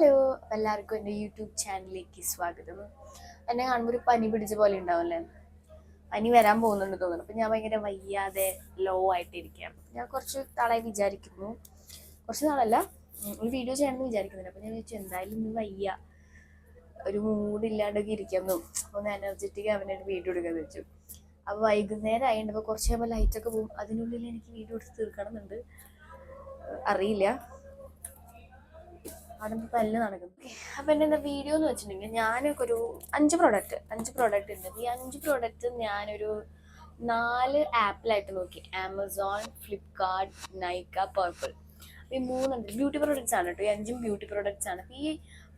Hello എല്ലാവർക്കും എന്റെ YouTube ചാനലിലേക്ക് സ്വാഗതം. എന്നെ കാണുമ്പോൾ ഒരു പനി പിടിച്ച പോലെ ഉണ്ടാവുമല്ലേ? പനി വരാൻ പോകുന്നുണ്ട് തോന്നുന്നു. അപ്പം ഞാൻ ഭയങ്കര വയ്യാതെ ലോ ആയിട്ടിരിക്കുകയാണ്. ഞാൻ കുറച്ച് നാളായി വിചാരിക്കുന്നു. കുറച്ച് നാളല്ല ഒരു വീഡിയോ ചെയ്യണമെന്ന് വിചാരിക്കുന്നുണ്ട് അപ്പം ഞാൻ വിചാരിച്ചു എന്തായാലും ഇന്ന് വയ്യ. ഒരു മൂഡില്ലാണ്ടൊക്കെ ഇരിക്കുന്നു. ഒന്ന് എനർജറ്റിക് അവനൊരു വീഡിയോ എടുക്കാൻ വെച്ചു അപ്പോൾ വൈകുന്നേരം ആയതുകൊണ്ട് അപ്പോൾ കുറച്ച് കഴിയുമ്പോൾ ലൈറ്റൊക്കെ പോകും. അതിനുള്ളിൽ എനിക്ക് വീഡിയോ എടുത്ത് തീർക്കണം എന്നുണ്ട് അറിയില്ല. നിന്ന് പല്ല് നടക്കുന്നു. അപ്പം എന്താ വീഡിയോ എന്ന് വെച്ചിട്ടുണ്ടെങ്കിൽ ഞാനൊക്കെ ഒരു അഞ്ച് പ്രോഡക്റ്റ് അഞ്ച് പ്രോഡക്റ്റ് ഉണ്ട്. ഈ അഞ്ച് പ്രോഡക്റ്റ് ഞാനൊരു നാല് ആപ്പിലായിട്ട് നോക്കി. ആമസോൺ ഫ്ലിപ്കാർട്ട് നൈക്ക പർപ്പിൾ ഈ മൂന്നുണ്ട്. ബ്യൂട്ടി പ്രോഡക്റ്റ്സ് ആണ് കേട്ടോ ഈ അഞ്ചും ബ്യൂട്ടി പ്രോഡക്റ്റ്സ് ആണ്. ഈ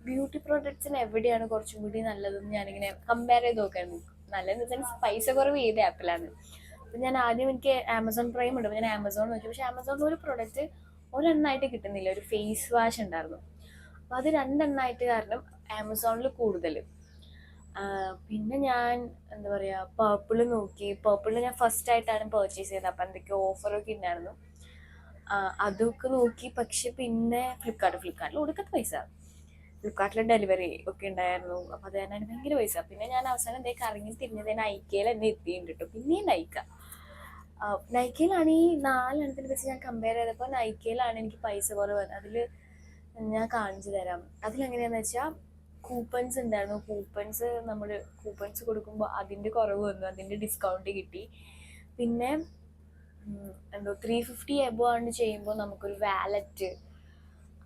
ബ്യൂട്ടി പ്രോഡക്റ്റ്സിന് എവിടെയാണ് കുറച്ചും കൂടി നല്ലതെന്ന് ഞാനിങ്ങനെ കമ്പയർ ചെയ്ത് നോക്കായിരുന്നു നല്ലതെന്ന് വെച്ചാൽ പൈസ കുറവ് ഏത് ആപ്പിലാണ് അപ്പം ഞാൻ ആദ്യം എനിക്ക് ആമസോൺ പ്രൈം ഉണ്ട്. ഞാൻ ആമസോൺ നോക്കി. പക്ഷേ ആമസോണിൽ ഒരു പ്രോഡക്റ്റ് ഒരെണ്ണമായിട്ട് കിട്ടുന്നില്ല. ഒരു ഫേസ് വാഷ് ഉണ്ടായിരുന്നു. അപ്പോൾ അത് രണ്ടെണ്ണമായിട്ട് കാരണം ആമസോണിൽ കൂടുതൽ പിന്നെ ഞാൻ എന്താ പറയുക പേർപ്പിൾ നോക്കി. പേർപ്പിൾ ഞാൻ ഫസ്റ്റ് ആയിട്ടാണ് പർച്ചേസ് ചെയ്തത്. അപ്പം എന്തൊക്കെയോ ഓഫറൊക്കെ ഉണ്ടായിരുന്നു അതൊക്കെ നോക്കി. പക്ഷെ പിന്നെ ഫ്ലിപ്കാർട്ട് ഫ്ലിപ്കാർട്ടിൽ ഒടുക്കത്തെ പൈസ. ഫ്ലിപ്കാർട്ടിൽ ഡെലിവറി ഒക്കെ ഉണ്ടായിരുന്നു അപ്പം അത് തന്നെ ഭയങ്കര പൈസ. പിന്നെ ഞാൻ അവസാനം എന്തേ കറങ്ങി തിരിഞ്ഞത് നൈക്കയിൽ എന്നെ എത്തിയിട്ടുണ്ട് കേട്ടോ പിന്നെയും നൈക്ക ആ, നൈക്കയിലാണ് ഈ നാലെണ്ണത്തിനെ വെച്ച് ഞാൻ കമ്പയർ ചെയ്തപ്പോൾ നൈക്കയിലാണ് എനിക്ക് പൈസ കുറവ് വന്നത്. അതിൽ ഞാൻ കാണിച്ചു തരാം. അതിലെങ്ങനെയാന്ന് വെച്ചാൽ കൂപ്പൺസ് ഉണ്ടായിരുന്നു. കൂപ്പൺസ് നമ്മൾ കൂപ്പൺസ് കൊടുക്കുമ്പോൾ അതിന്റെ കുറവ് വന്നു. അതിന്റെ ഡിസ്കൗണ്ട് കിട്ടി. പിന്നെ എന്തോ ത്രീ ഫിഫ്റ്റി എബോ ആണ് ചെയ്യുമ്പോൾ നമുക്കൊരു വാലറ്റ്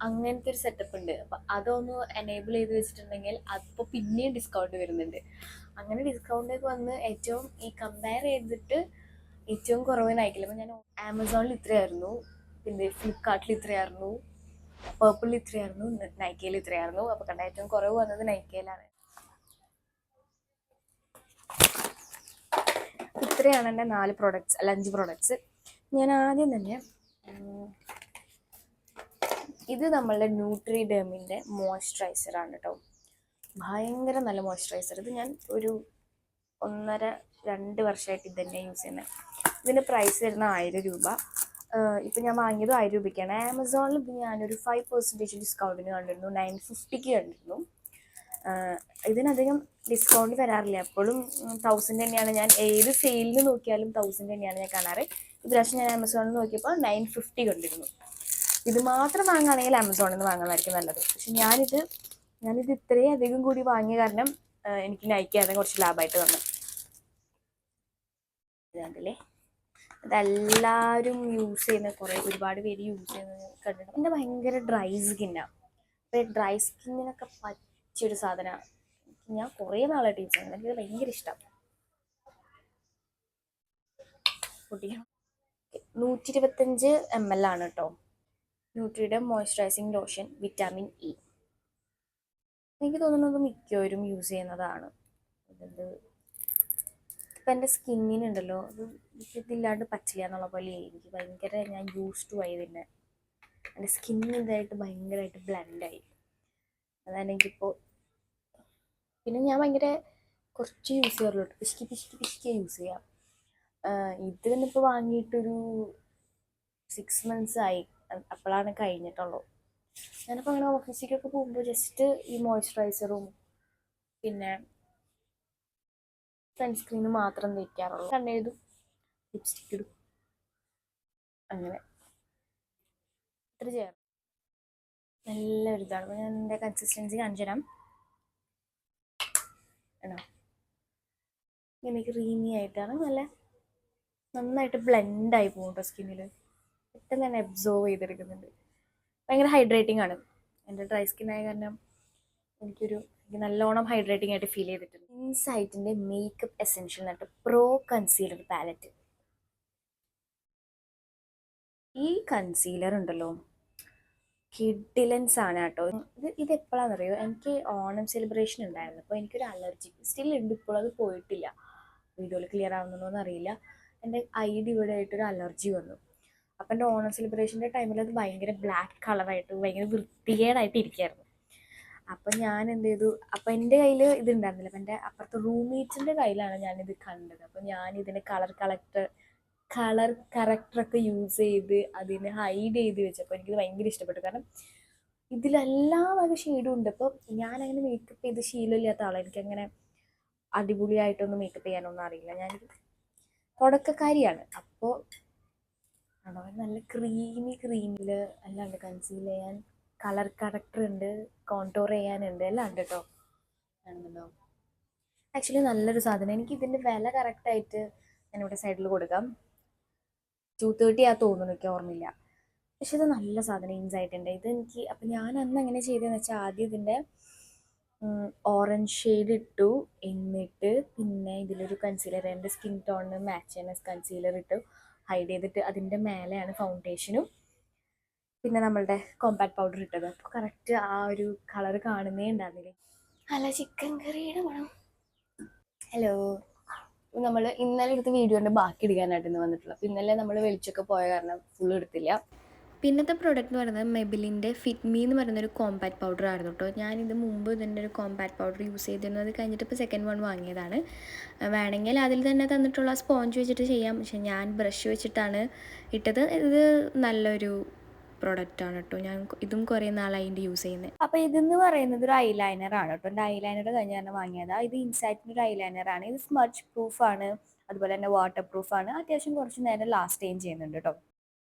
അങ്ങനത്തെ ഒരു സെറ്റപ്പ് ഉണ്ട്. അപ്പം അതൊന്ന് എനേബിൾ ചെയ്ത് വെച്ചിട്ടുണ്ടെങ്കിൽ അപ്പോൾ പിന്നെയും ഡിസ്കൗണ്ട് വരുന്നുണ്ട്. അങ്ങനെ ഡിസ്കൗണ്ട് ഒക്കെ വന്ന് ഏറ്റവും ഈ കമ്പയർ ചെയ്തിട്ട് ഏറ്റവും കുറവ് നയിക്കില്ല അപ്പം ഞാൻ ആമസോണിൽ ഇത്രയായിരുന്നു. പിന്നെ ഫ്ലിപ്കാർട്ടിൽ ഇത്രയായിരുന്നു. പേർപ്പിളിൽ ഇത്രയായിരുന്നു നൈക്കയിൽ ഇത്രയായിരുന്നു. അപ്പോൾ കണ്ട ഏറ്റവും കുറവ് വന്നത് നൈക്കയിലാണ് ഇത്രയാണ് എന്റെ നാല് പ്രോഡക്റ്റ്സ് അല്ല അഞ്ച് പ്രോഡക്റ്റ്സ് ഞാൻ ആദ്യം തന്നെ ഇത് നമ്മളുടെ ന്യൂട്രി ഡെമിന്റെ ആണ് കേട്ടോ ഭയങ്കര നല്ല മോയ്സ്ചറൈസർ ഇത് ഞാൻ ഒരു ഒന്നര രണ്ട് വർഷമായിട്ട് ഇത് തന്നെ യൂസ് ചെയ്യുന്നത് ഇതിന്റെ പ്രൈസ് വരുന്ന ആയിരം രൂപ. ഇപ്പം ഞാൻ വാങ്ങിയത് ആയിരം രൂപയ്ക്കാണ്. ആമസോണിൽ ഇപ്പം ഞാനൊരു ഫൈവ് പെർസെന്റേജ് ഡിസ്കൗണ്ടിന് കണ്ടിരുന്നു. നയൻ ഫിഫ്റ്റിക്ക് കണ്ടിരുന്നു. ഇതിനധികം ഡിസ്കൗണ്ട് വരാറില്ല. എപ്പോഴും തൗസൻഡ് തന്നെയാണ്. ഞാൻ ഏത് സെയിലിന് നോക്കിയാലും തൗസൻഡ് തന്നെയാണ് ഞാൻ കാണാറ്. ഇപ്രാവശ്യം ഞാൻ ആമസോണിൽ നോക്കിയപ്പോൾ നയൻ ഫിഫ്റ്റി കണ്ടിരുന്നു. ഇത് മാത്രം വാങ്ങുകയാണെങ്കിൽ ആമസോണിൽ നിന്ന് വാങ്ങുന്നതായിരിക്കും നല്ലത്. പക്ഷെ ഞാനിത് ഞാനിത് ഇത്രയും അധികം കൂടി വാങ്ങിയ കാരണം എനിക്ക് നയിക്കാതെ കുറച്ച് ലാഭമായിട്ട് വന്നു ഇതാണ്ടല്ലേ ഇതെല്ലാവരും യൂസ് ചെയ്യുന്ന കുറേ ഒരുപാട് പേര് യൂസ് ചെയ്യുന്നത് കണ്ടിട്ടുണ്ട്. എന്റെ ഭയങ്കര ഡ്രൈ സ്കിന്നാണ് അപ്പോൾ ഡ്രൈ സ്കിന്നിനൊക്കെ പറ്റിയൊരു സാധനമാണ് ഞാൻ കുറേ നാളായിട്ട് യൂസ് ചെയ്യുന്നത്. എനിക്കത് ഭയങ്കര ഇഷ്ടം. പൊട്ടിക്കണം. നൂറ്റി ഇരുപത്തഞ്ച് എം എൽ ആണ് കേട്ടോ ന്യൂട്രിയുടെ മോയ്സ്ചറൈസിങ് ലോഷൻ വിറ്റാമിൻ ഇ എനിക്ക് തോന്നുന്നത് മിക്കവരും യൂസ് ചെയ്യുന്നതാണ്. ഇത് ഇപ്പം എന്റെ സ്കിന്നിനുണ്ടല്ലോ അത് ഇതില്ലാണ്ട് പറ്റില്ല എന്നുള്ള പോലെ എനിക്ക് ഭയങ്കര ഞാൻ യൂസ് ടു ആയി പിന്നെ എന്റെ സ്കിൻ ഇതായിട്ട് ഭയങ്കരമായിട്ട് ബ്ലൻഡായി അതാണ് എനിക്കിപ്പോൾ പിന്നെ ഞാൻ ഭയങ്കര കുറച്ച് യൂസ് ചെയ്യാറുള്ളൂ. പിശുക്കി പിശുക്കി പിശുക്കി യൂസ് ചെയ്യാം. ഇത് തന്നെ ഇപ്പോൾ വാങ്ങിയിട്ടൊരു സിക്സ് മന്ത്സ് ആയി. അപ്പോഴാണ് കഴിഞ്ഞിട്ടുള്ളൂ. ഞാനിപ്പോൾ അങ്ങനെ ഓഫീസിലേക്കൊക്കെ പോകുമ്പോൾ ജസ്റ്റ് ഈ മോയ്സ്ചറൈസറും പിന്നെ സൺസ്ക്രീനും മാത്രം തേക്കാറുള്ളൂ. കണ്ണെഴുതും. ലിപ്സ്റ്റിക് ഇടും. അങ്ങനെ. ഇത്ര ചെയ്യാറ് നല്ല ഒരു ഇതാണ്. അപ്പോൾ ഞാൻ എന്റെ കൺസിസ്റ്റൻസി കാണിച്ചു തരാം. ആണോ? ഇങ്ങനെ ക്രീമി ആയിട്ടാണ് നല്ല നന്നായിട്ട് ബ്ലെൻഡായി പോകും കേട്ടോ സ്കിന്നിൽ പെട്ടെന്ന് തന്നെ അബ്സോർവ് ചെയ്തെടുക്കുന്നുണ്ട്. ഭയങ്കര ഹൈഡ്രേറ്റിംഗ് ആണ്. എന്റെ ഡ്രൈ സ്കിൻ ആയ കാരണം എനിക്കൊരു എനിക്ക് നല്ലോണം ഹൈഡ്രേറ്റിംഗ് ആയിട്ട് ഫീൽ ചെയ്തിട്ടുണ്ട്. ഇൻസൈറ്റിന്റെ മേക്കപ്പ് എസെൻഷ്യൽ എന്നിട്ട് പ്രോ കൺസീലർ പാലറ്റ് ഈ കൺസീലർ ഉണ്ടല്ലോ. കിഡിലൻസ് ആണ് കേട്ടോ. ഇത് ഇത് എപ്പോഴാണെന്നറിയോ എനിക്ക് ഓണം സെലിബ്രേഷൻ ഉണ്ടായിരുന്നു. അപ്പോൾ എനിക്കൊരു അലർജി സ്റ്റിൽ ഉണ്ട്. ഇപ്പോൾ അത് പോയിട്ടില്ല. വീഡിയോയിൽ ക്ലിയർ ആവുന്നുണ്ടോയെന്ന് അറിയില്ല. എന്റെ ഐഡി ഇവിടെ ആയിട്ടൊരു അലർജി വന്നു. അപ്പം എന്റെ ഓണം സെലിബ്രേഷന്റെ ടൈമിൽ അത് ഭയങ്കര ബ്ലാക്ക് കളറായിട്ട് ഭയങ്കര വൃത്തികേടായിട്ട് ഇരിക്കുകയായിരുന്നു അപ്പം ഞാൻ എന്ത് ചെയ്തു? അപ്പം എന്റെ കയ്യിൽ ഇത് ഉണ്ടായിരുന്നില്ല. അപ്പം എന്റെ അപ്പുറത്തെ റൂംമേറ്റ്സിന്റെ കയ്യിലാണ് ഞാനിത് കണ്ടത്. അപ്പം ഞാൻ ഇതിന്റെ കളർ കളക്ടർ കളർ കറക്ടറൊക്കെ യൂസ് ചെയ്ത് അതിനെ ഹൈഡ് ചെയ്ത് വെച്ചപ്പോൾ എനിക്കിത് ഭയങ്കര ഇഷ്ടപ്പെട്ടു. കാരണം ഇതിലെല്ലാ വക ഷെയ്ഡും ഉണ്ട്. അപ്പോൾ ഞാനങ്ങനെ മേക്കപ്പ് ചെയ്ത് ശീലമില്ലാത്ത ആളാണ് എനിക്കങ്ങനെ അടിപൊളിയായിട്ടൊന്നും മേക്കപ്പ് ചെയ്യാനൊന്നും അറിയില്ല. ഞാൻ തുടക്കക്കാരിയാണ്. അപ്പോൾ ആണോ? നല്ല ക്രീമി ക്രീമിൽ അല്ലാണ്ട് കൺസീൽ ചെയ്യാൻ കളർ കറക്റ്റർ ഉണ്ട് കോൺടോർ ചെയ്യാനുണ്ട് എല്ലാം ഉണ്ട് കേട്ടോ ആണെന്നുണ്ടോ ആക്ച്വലി നല്ലൊരു സാധനം. എനിക്ക് ഇതിന്റെ വില കറക്റ്റായിട്ട് ഞാനിവിടെ സൈഡിൽ കൊടുക്കാം. ടു തേർട്ടി ആ തോന്നുന്നു എനിക്ക് ഓർമ്മയില്ല. പക്ഷെ ഇത് നല്ല സാധനം ഇൻസായിട്ടുണ്ട് ഇത് എനിക്ക് അപ്പം ഞാൻ അന്ന് എങ്ങനെ ചെയ്തതെന്ന് വെച്ചാൽ ആദ്യം ഇതിന്റെ ഓറഞ്ച് ഷെയ്ഡ് ഇട്ടു. എന്നിട്ട് പിന്നെ ഇതിലൊരു കൺസീലർ എന്റെ സ്കിൻ ടോണിന് മാച്ച് ചെയ്യുന്ന കൺസീലർ ഇട്ടു. ഹൈഡ് ചെയ്തിട്ട് അതിന്റെ മേലെയാണ് ഫൗണ്ടേഷനും പിന്നെ നമ്മളുടെ കോമ്പാക്ട് പൗഡർ ഇട്ടത്. അപ്പോൾ കറക്റ്റ് ആ ഒരു കളർ കാണുന്നേ ഉണ്ടായിരുന്നില്ലേ. അല്ല ചിക്കൻ കറിയുടെ മണം. ഹലോ നമ്മൾ ഇന്നലെ എടുത്ത വീഡിയോന്റെ ബാക്കി എടുക്കാനായിട്ട് ഇന്ന് വന്നിട്ടുള്ളത് അപ്പോൾ ഇന്നലെ നമ്മൾ വെളിച്ചൊക്കെ പോയ കാരണം ഫുൾ എടുത്തില്ല. പിന്നത്തെ പ്രോഡക്റ്റ് എന്ന് പറയുന്നത് മെബിലിന്റെ ഫിറ്റ്മി എന്ന് പറയുന്ന ഒരു കോമ്പാക്ട് പൗഡർ ആയിരുന്നു കേട്ടോ ഞാനിത് മുമ്പ് ഇതിന്റെ ഒരു കോമ്പാക്ട് പൗഡർ യൂസ് ചെയ്തിരുന്നു. അത് കഴിഞ്ഞിട്ട് ഇപ്പോൾ സെക്കൻഡ് വൺ വാങ്ങിയതാണ്. വേണമെങ്കിൽ അതിൽ തന്നെ തന്നിട്ടുള്ള സ്പോഞ്ച് വെച്ചിട്ട് ചെയ്യാം. പക്ഷേ ഞാൻ ബ്രഷ് വെച്ചിട്ടാണ് ഇട്ടത്. ഇത് നല്ലൊരു പ്രോഡക്റ്റാണ് കേട്ടോ ഞാൻ ഇതും കുറേ നാളായി ഇതിന്റെ യൂസ് ചെയ്യുന്നത് അപ്പൊ ഇതെന്ന് പറയുന്നത് ഒരു ഐലൈനർ ആണ് കേട്ടോ എന്റെ ഐലൈനർ കഴിഞ്ഞ തന്നെ വാങ്ങിയതാണ് ഇത് ഇൻസൈറ്റിന്റെ ഒരു ഐലൈനർ ആണ്. ഇത് സ്മർച്ച് പ്രൂഫ് ആണ്. അതുപോലെ തന്നെ വാട്ടർ ആണ്. അത്യാവശ്യം കുറച്ച് നേരം ലാസ്റ്റ് ടൈം ചെയ്യുന്നുണ്ട് കേട്ടോ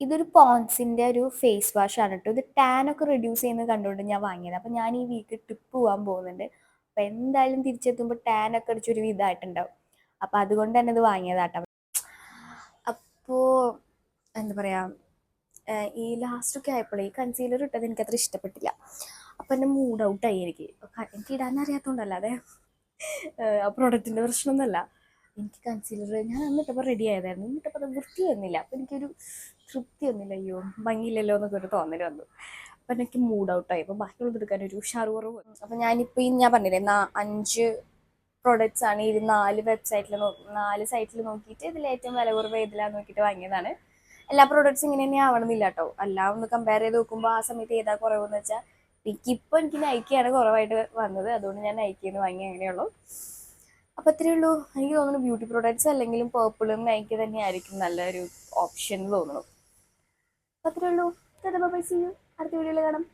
ഇതൊരു പോൺസിന്റെ ഒരു ഫേസ് വാഷ് ആണ് കേട്ടോ ഇത് ടാൻ ഒക്കെ റിഡ്യൂസ് ചെയ്യുന്നത് കണ്ടുകൊണ്ട് ഞാൻ വാങ്ങിയത്. അപ്പൊ ഞാൻ ഈ വീക്ക് ട്രിപ്പ് പോകാൻ പോകുന്നുണ്ട്. അപ്പൊ എന്തായാലും തിരിച്ചെത്തുമ്പോൾ ടാൻ ഒക്കെ അടിച്ചൊരു ഇതായിട്ടുണ്ടാവും. അപ്പൊ അതുകൊണ്ട് തന്നെ ഇത് വാങ്ങിയതാട്ടോ. അപ്പോൾ എന്താ പറയുക ഈ ലാസ്റ്റൊക്കെ ആയപ്പോഴേ ഈ കൺസീലർ ഇട്ടത് എനിക്കത്ര ഇഷ്ടപ്പെട്ടില്ല. അപ്പം എന്റെ മൂഡ് ഔട്ടായി എനിക്ക് എനിക്ക് ഇടാൻ അറിയാത്തതുകൊണ്ടല്ലാതെ ആ പ്രോഡക്റ്റിന്റെ പ്രശ്നമൊന്നുമല്ല. എനിക്ക് കൺസീലർ ഞാൻ അന്ന് ഇട്ടപ്പോൾ റെഡി ആയതായിരുന്നു. എന്നിട്ടപ്പോൾ അത് വൃത്തി വന്നില്ല അപ്പം എനിക്കൊരു തൃപ്തി വന്നില്ല അയ്യോ ഭംഗിയില്ലല്ലോ എന്നൊക്കെ ഒരു തോന്നൽ വന്നു. അപ്പം എനിക്ക് മൂഡ് ഔട്ടായി അപ്പം ബാക്കിയുള്ളത് എടുക്കാൻ ഒരു ഉഷാറ് കുറവ് അപ്പം ഞാനിപ്പോൾ ഈ ഞാൻ പറഞ്ഞില്ലേ നാ- അഞ്ച് പ്രോഡക്റ്റ്സ് ആണ് ഈ നാല് വെബ്സൈറ്റിൽ നാല് സൈറ്റിൽ നോക്കിയിട്ട് ഇതിൽ ഏറ്റവും വില കുറവ് ഏതിലാന്ന് നോക്കിയിട്ട് വാങ്ങിയതാണ്. എല്ലാ പ്രോഡക്ട്സും ഇങ്ങനെ തന്നെ ആവണമെന്നില്ല കേട്ടോ. എല്ലാം ഒന്ന് കമ്പയർ ചെയ്ത് നോക്കുമ്പോൾ ആ സമയത്ത് ഏതാ കുറവെന്ന് വെച്ചാൽ എനിക്കിപ്പോൾ എനിക്ക് നൈക്കിയാണ് കുറവായിട്ട് വന്നത്. അതുകൊണ്ട് ഞാൻ നൈക്കിന്ന് വാങ്ങി അങ്ങനെയുള്ളൂ അപ്പോൾ അത്രയേ ഉള്ളൂ. എനിക്ക് തോന്നുന്നു ബ്യൂട്ടി പ്രോഡക്ട്സ് അല്ലെങ്കിലും പേർപ്പിളും നൈക്കി തന്നെയായിരിക്കും നല്ലൊരു ഓപ്ഷൻ തോന്നുന്നു. അപ്പോൾ അത്രയേ ഉള്ളൂ. അടുത്ത വീഡിയോയിൽ കാണാം.